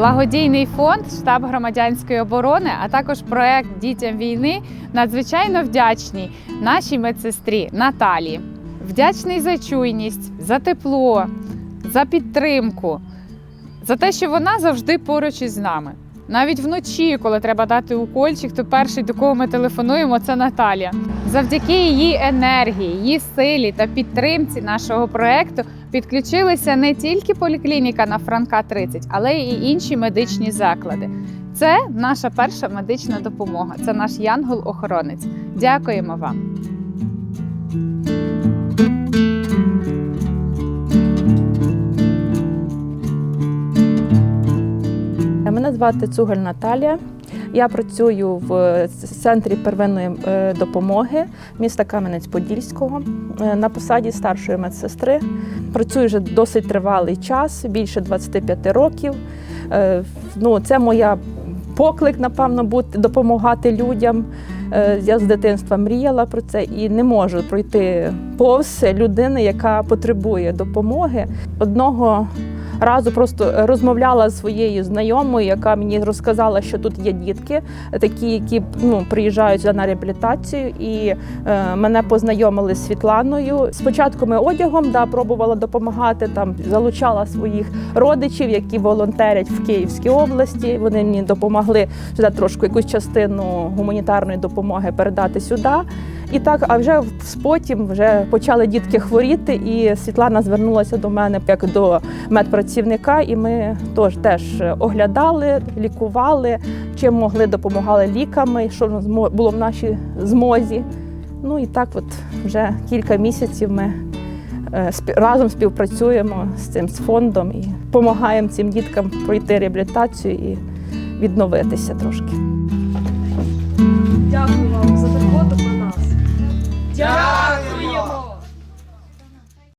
Благодійний фонд, штаб громадянської оборони, а також проект Дітям війни надзвичайно вдячні нашій медсестрі Наталі. Вдячний за чуйність, за тепло, за підтримку, за те, що вона завжди поруч із нами. Навіть вночі, коли треба дати укольчик, то перший, до кого ми телефонуємо, це Наталія. Завдяки її енергії, її силі та підтримці нашого проекту підключилися не тільки поліклініка на Франка 30, але й інші медичні заклади. Це наша перша медична допомога. Це наш янгол-охоронець. Дякуємо вам. Мене звати Цугаль Наталія. Я працюю в центрі первинної е, допомоги міста Кам'янець-Подільського е, на посаді старшої медсестри. Працюю вже досить тривалий час, більше 25 років. Е, Ну, це моя поклик, напевно, бути допомагати людям. Е, Я з дитинства мріяла про це і не можу пройти повз людини, яка потребує допомоги. Одного разу просто розмовляла з своєю знайомою, яка мені розказала, що тут є дітки, такі, які ну, приїжджають на реабілітацію, і е, мене познайомили з Світланою. Спочатку ми одягом да, пробувала допомагати, там залучала своїх родичів, які волонтерять в Київській області. Вони мені допомогли сюди трошки якусь частину гуманітарної допомоги передати сюди. І так, а вже потім вже почали дітки хворіти, і Світлана звернулася до мене як до медпрацівника, і ми теж теж оглядали, лікували, чим могли, допомагали ліками, що було в нашій змозі. Ну і так, от вже кілька місяців ми е, разом співпрацюємо з цим з фондом і допомагаємо цим діткам пройти реабілітацію і відновитися трошки. Дякую вам за. Дякую!